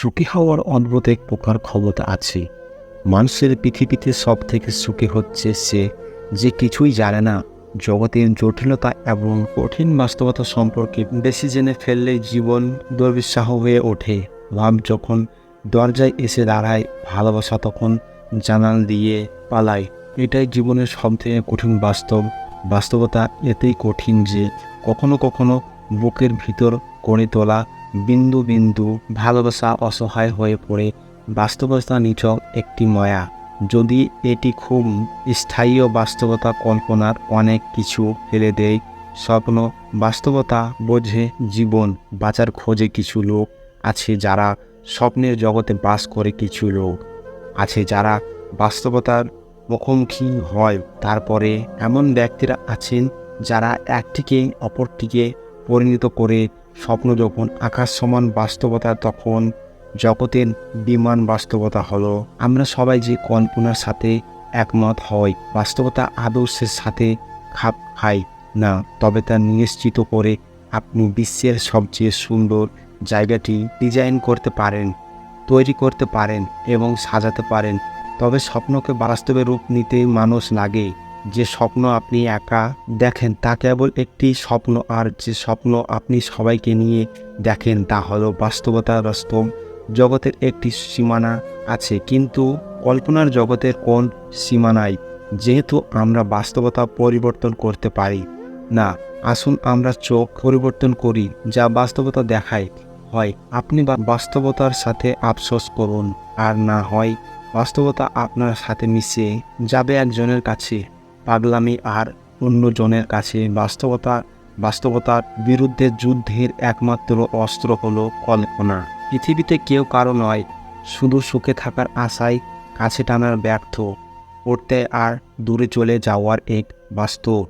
সুখী হওয়ার অদ্ভুত এক প্রকার ক্ষমতা আছে। মানুষের পৃথিবীতে সব থেকে সুখী হচ্ছে সে যে কিছুই জানে না। জগতের জটিলতা এবং কঠিন বাস্তবতা সম্পর্কে বেশি জেনে ফেললে জীবন দুর্বিষহ হয়ে ওঠে। লাভ যখন দরজায় এসে দাঁড়ায়, ভালোবাসা তখন জানাল দিয়ে পালায়। এটাই জীবনের সবথেকে কঠিন বাস্তব। বাস্তবতা এতেই কঠিন যে কখনো কখনো বুকের ভিতর করে তোলা বিন্দু বিন্দু ভালোবাসা অসহায় হয়ে পড়ে, বাস্তবতা নিচক একটি মায়া। যদি এটি খুব স্থায়ী বাস্তবতা কল্পনার অনেক কিছু ফেলে দেয়, স্বপ্ন বাস্তবতা বোঝে, জীবন বাঁচার খোঁজে কিছু লোক আছে যারা স্বপ্নের জগতে বাস করে কিছু লোক। আছে যারা বাস্তবতার মুখোমুখি হয়, তারপরে এমন ব্যক্তিরা আছেন যারা একটিকে অপরটিকে পরিণত করে স্বপ্ন যখন আকাশ সমান বাস্তবতা, তখন জগতের বিমান বাস্তবতা হলো। আমরা সবাই যে কল্পনার সাথে একমত হই, বাস্তবতা আদর্শের সাথে খাপ খায় না, তবে তা নিশ্চিত করে আপনি বিশ্বের সবচেয়ে সুন্দর জায়গাটি ডিজাইন করতে পারেন, তৈরি করতে পারেন এবং সাজাতে পারেন। তবে স্বপ্নকে বাস্তবে রূপ নিতে মানুষ লাগে। যে স্বপ্ন আপনি একা দেখেন তা কেবল একটি স্বপ্ন, আর যে স্বপ্ন আপনি সবাইকে নিয়ে দেখেন তা হলো বাস্তবতা বাস্তব জগতের একটি সীমানা আছে, কিন্তু কল্পনার জগতের কোন সীমানায় যেহেতু আমরা বাস্তবতা পরিবর্তন করতে পারি না, আসুন আমরা চোখ পরিবর্তন করি, যা বাস্তবতা দেখায়। হয়, আপনি বাস্তবতার সাথে আফসোস করুন, আর না হয়, বাস্তবতা আপনার সাথে মিশে যাবে একজনের কাছে। পাগলামি আর অন্যজনের কাছে বাস্তবতা, বাস্তবতার বিরুদ্ধে যুদ্ধের একমাত্র অস্ত্র হলো কল্পনা। পৃথিবীতে কেউ কারও নয়, শুধু সুখে থাকার আশায় কাছে টানার ব্যর্থ। পড়তে আর দূরে চলে যাওয়ার এক বাস্তব।